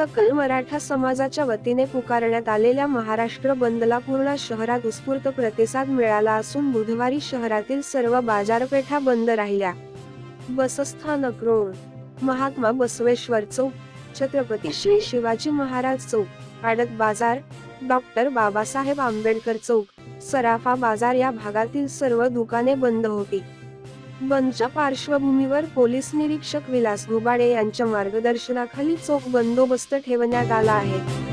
सकल मराठा समाजाच्या वतीने पुकारण्यात आलेल्या महाराष्ट्र बंदला पूर्ण शहरात उत्स्फूर्त प्रतिसाद मिळाला असून बुधवारी शहरातील सर्व बाजारपेठा बंद राहिल्या. बसस्थानक रोड महात्मा बसवेश्वर चौक छत्रपती श्री शिवाजी महाराज चौक आडत बाजार डॉक्टर बाबासाहेब आंबेडकर चौक सराफा बाजार या भागातील सर्व दुकाने बंद होती. बंदच्या पार्श्वभूमीवर पोलीस निरीक्षक विलास घुबाडे यांच्या मार्गदर्शनाखाली चोख बंदोबस्त ठेवण्यात आला आहे.